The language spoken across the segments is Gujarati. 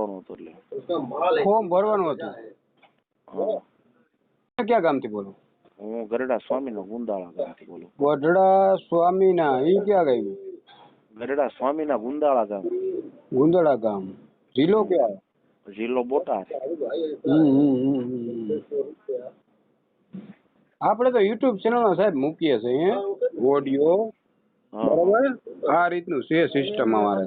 કરવાનું હતું એટલે. ફોર્મ ભરવાનું હતું? ક્યાં ગામથી બોલો? હું ગરડા સ્વામીનો ગુંદાળા ગામથી બોલું. ગઢડા સ્વામીના એ ક્યાં ગયું ગરડા સ્વામીના ગુંદાળા ગામ. ગુંદાળા ગામ. જિલ્લો ક્યાં? જિલ્લો બોટાદ. આપણે તો યુટ્યુબ ચેનલમાં સાહેબ મૂકીએ છીએ ઓડિયો. બરાબર? આ રીતનું છે સિસ્ટમ અમારે.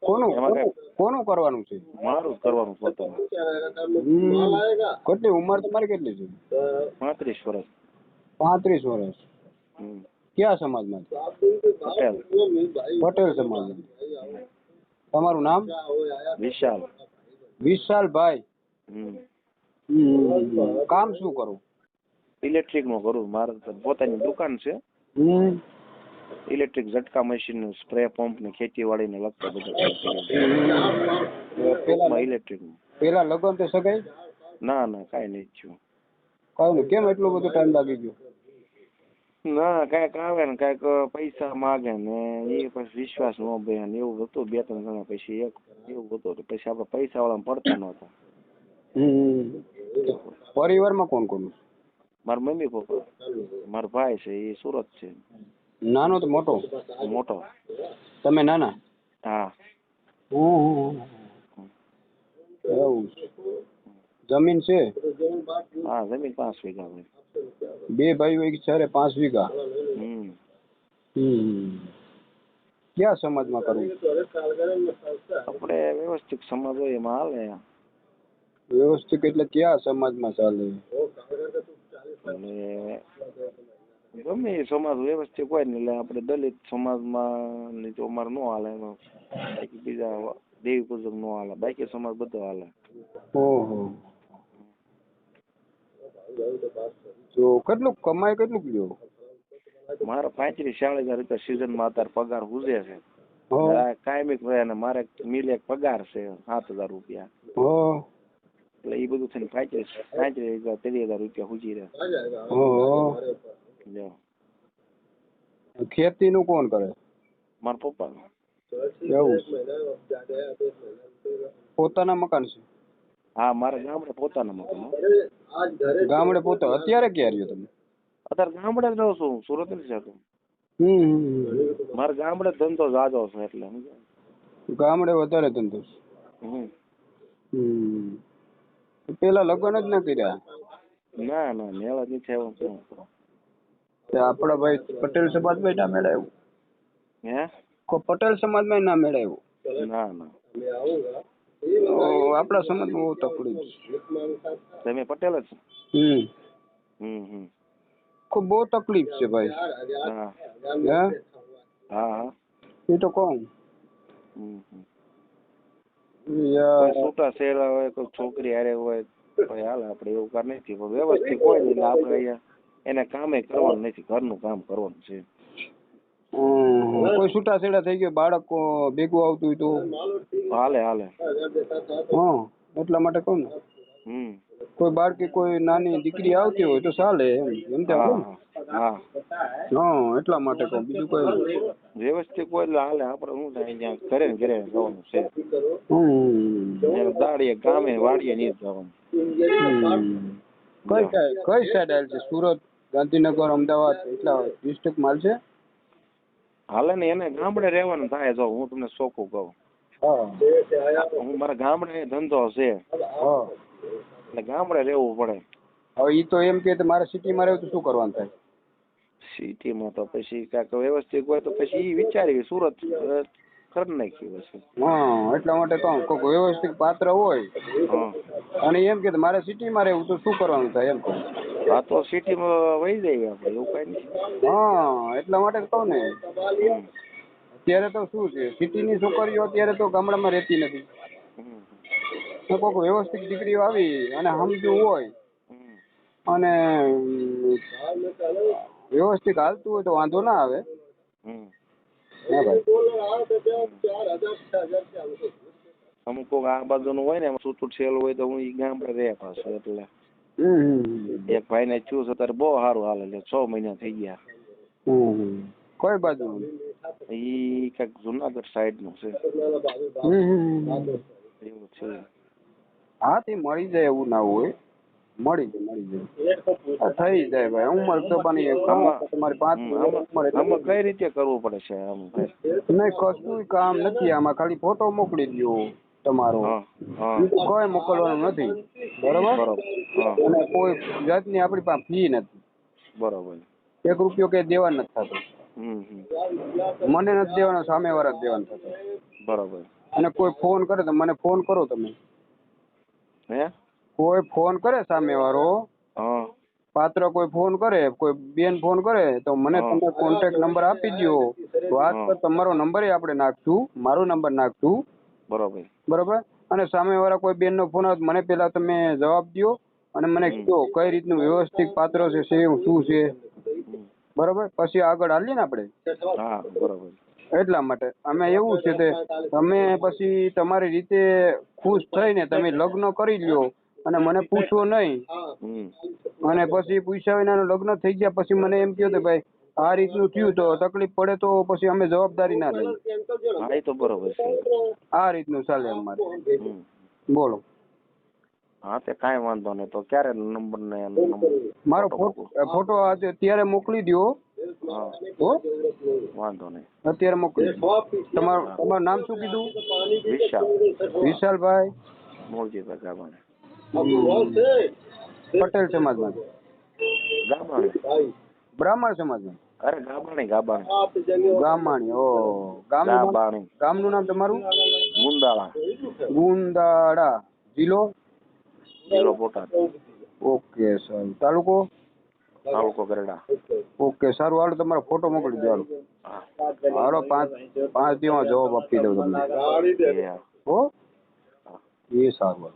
કોનું કોનું- કોનું કરવાનું છે? મારું કરવાનું પોતાનું. કેટલી ઉંમર તમારી કેટલી છે? પાંત્રીસ વર્ષ. પાંત્રીસ વર્ષ. કયા સમાજમાં પટેલ. પટેલ સમાજમાં. તમારું નામ? વિશાલ. વિશાલભાઈ. હમ. હમ. કામ શું કરું? ઇલેક્ટ્રિકનું કરું. મારે પોતાની દુકાન છે. ઇલેક્ટ્રિક ઝટકા મશીન સ્પ્રે પંપ ને ખેતીવાડી ને લગતા બધા ઇલેક્ટ્રિક પેલા લગ્ન તો સગાઈ? ના ના કાંઈ નહીં થયું. કઈ નહીં. કેમ એટલો બધો ટાઈમ લાગી ગયો? ના કાંઈક આવે ને કાંઈક પૈસા માગે ને એ પછી વિશ્વાસ ન બે ને એવું હતું બે ત્રણ જણા પછી એક એવું હતું પછી આપણે પૈસા વાળા પડતા નહોતા. પરિવારમાં કોણ કોણ? મારા મમ્મી પપ્પા મારો ભાઈ છે એ સુરત છે. નાનો તો મોટો? મોટો. તમે નાના? હા. એવું જમીન છે? હા જમીન પાંચ વીઘા બે ભાઈઓ એક ચારે પાંચ વીઘા? હમ. કયા સમાજમાં કરવું? આપણે વ્યવસ્થિત સમાજ હોય એમાં હાલે. વ્યવસ્થિત એટલે કયા સમાજમાં ચાલે? એટલે ગમે એ સમાજ વ્યવસ્થિત હોય ને એટલે આપણે દલિત સમાજમાં ને તો અમારે ન હાલે એનો. બાકી બીજા દેવી પૂજક ન હાલે. બાકી સમાજ બધો હાલે. ઓહો. તો કેટલું કમાય કેટલું લ્યો મારા પાંત્રીસ ચાલીસ હજાર રૂપિયા સિઝનમાં અત્યારે પગાર હુજે છે. કાયમિક રહે ને મારે મિલ એક પગાર છે સાત હજાર રૂપિયા. એટલે એ બધું થઈને પાંત્રીસ પાંત્રીસ હજાર ત્રીસ હજાર રૂપિયા હુજી રહે હો નું કોણ કરે? મારા પપ્પા એવું. પોતાના મકાન છે? હા મારા ગામડે પોતાના મકાન ગામડે પોતા અત્યારે ક્યાં રહ્યો તમે? અત્યારે ગામડે જ રહું છું સુરત હમ, હમ હમ. મારા ગામડે ધંધો જાજો છે એટલે ગામડે વધારે ધંધો છે. પેલા લગ્ન જ ના કર્યા? ના ના મેળા નથી કરું? તે આપણા ભાઈ પટેલ સમાજમાં ના મેળાયું? હે? કો પટેલ સમાજમાં ના મેળાયું? ના ના. આપણા સમાજમાં બહુ તકલીફ છે. તમે પટેલ જ? હમ. હમ હમ. ખૂબ બહુ તકલીફ છે ભાઈ. હા. હે? એ તો કોણ છેડા હોય કોઈ છોકરી હારે હોય હાલે આપણે એવું કર નથી વ્યવસ્થિત હોય ને આપણે અહીંયા એને કામે કરવાનું નથી ઘરનું કામ કરવાનું છે. કોઈ કોઈ છૂટાછેડા થઈ ગયો બાળક ભેગું આવતું હોય તો? હાલે હાલે. હા એટલા માટે કહું ને. હમ. કોઈ બાળકી કોઈ નાની દીકરી આવતી હોય તો ચાલે એમ ને. હા. હા. હા એટલા માટે કહું બીજું કઈ વ્યવસ્થિત કોઈ હાલે આપણે શું થાય ત્યાં ઘરે ઘરે જવાનું છે. હમ. દાડીએ ગામે વાડીએ નહીં જવાનું. કઈ કઈ કઈ સાઈડ આવેલ છે? સુરત? ગાંધીનગર અમદાવાદ એટલા ડિસ્ટ્રિક્ટ માલ છે? હાલે ને એને ગામડે રહેવાનું થાય જો હું તમને ચોખ્ખું કહું. હું. મારા ગામડે ધંધો છે. એટલે ગામડે રહેવું પડે. હવે ઈ તો એમ કે મારે સિટીમાં રહેવું તો શું કરવાનું થાય? સિટીમાં તો પછી કાંઈક વ્યવસ્થિત હોય તો પછી ઈ વિચારી સુરત કરી નાખી હશે હા એટલા માટે કહું કોઈક વ્યવસ્થિત પાત્ર હોય. અને એમ કે મારે સિટીમાં રહેવું તો શું કરવાનું થાય એમ કહું આ તો સિટીમાં વહી જાય આપણે એવું કઈ નહીં હા એટલા માટે કહો ને અત્યારે તો શું છે સિટીની છોકરીઓ અત્યારે તો ગામડામાં રહેતી નથી. કોઈક વ્યવસ્થિત દીકરીઓ આવી અને સમજવું હોય. અને વ્યવસ્થિત હાલતું હોય તો વાંધો ના આવે. હા ભાઈ અમુક આ બાજુનું હોય ને એમાં છૂટું છેલ હોય તો હું ઈ ગામડે રહે પાછું એટલે એક ભાઈ ને ચૂસ અત્યારે બહુ સારું હાલે છે છ મહિના થઈ ગયા. હમ. બાજુ? ઈ કંઈક જુનાગઢ સાઈડનું છે. એવું છે. હા તે મળી જાય એવું ના હોય. મળી જાય મળી જાય. થઈ જાય ભાઈ. ઉંમર તો પાણી તમારી પાંચ ઉંમર આમાં કઈ રીતે કરવું પડે છે આમ? નહીં કશું કામ નથી. આમાં ખાલી ફોટો મોકલી દો તમારો. કોઈ મોકલવાનું નથી. બરોબર? અને કોઈ જાતની આપણી પાસે ફી નથી. બરોબર. એક રૂપિયો કઈ દેવા નથી થતો. મને નથી દેવાનો સામે વાળા દેવાનો થતો. બરોબર. અને કોઈ ફોન કરે તો મને ફોન કરો તમે. હે? કોઈ ફોન કરે સામે વાળો પાત્ર કોઈ ફોન કરે કોઈ બેન ફોન કરે તો મને. તમે કોન્ટેક્ટ નંબર આપી દો વાત. પર તમારો નંબર આપણે નાખશું મારો નંબર નાખશું. બરોબર. બરોબર? અને સામે વાળા કોઈ બેનનો ફોન આવે મને પેલા તમે જવાબ દો અને મને. કહો કઈ રીતનું વ્યવસ્થિત પાત્ર છે શું છે? બરોબર? પછી આગળ હાલીએ ને આપણે? હા બરોબર. એટલા માટે. અમે એવું છે કે તમે પછી તમારી રીતે ખુશ થઈને તમે લગ્ન કરી લ્યો અને મને પૂછો નહીં. અને પછી પૂછ્યા વિના લગ્ન થઈ ગયા પછી મને એમ કહ્યું કે ભાઈ આ રીતનું થયું તો તકલીફ પડે તો પછી અમે જવાબદારી ના લઈએ. હા એ તો બરોબર છે. આ રીતનું ચાલે અમારે. બોલો. હા તે કાંઈ વાંધો નહીં. તો ક્યારે નંબર ને મારો ફોટો અત્યારે મોકલી દો હો. વાંધો નહીં. અત્યારે મોકલી તમારું તમારું નામ શું કીધું? વિશાલ. વિશાલભાઈ? મોરજીભાઈ ગાભાણી. પટેલ સમાજમાં. ગાભાણી. બ્રાહ્મણ સમાજમાં. અરે ગાબાણી ગાબાણી. ગામાણી ઓ ગાભાણી ગામનું નામ તમારું? ગુંદાળા ગુંદાળા જિલ્લો? જિલ્લો બોટાદ. Okay sir. તાલુકો? તાલુકો ગરડા. ઓકે સારું. હાલો તમારો ફોટો મોકલી દો હાલો. હાલો પાંચ પાંચ દિવસમાં જવાબ આપી દઉં તમને. એ હા. એ સારું.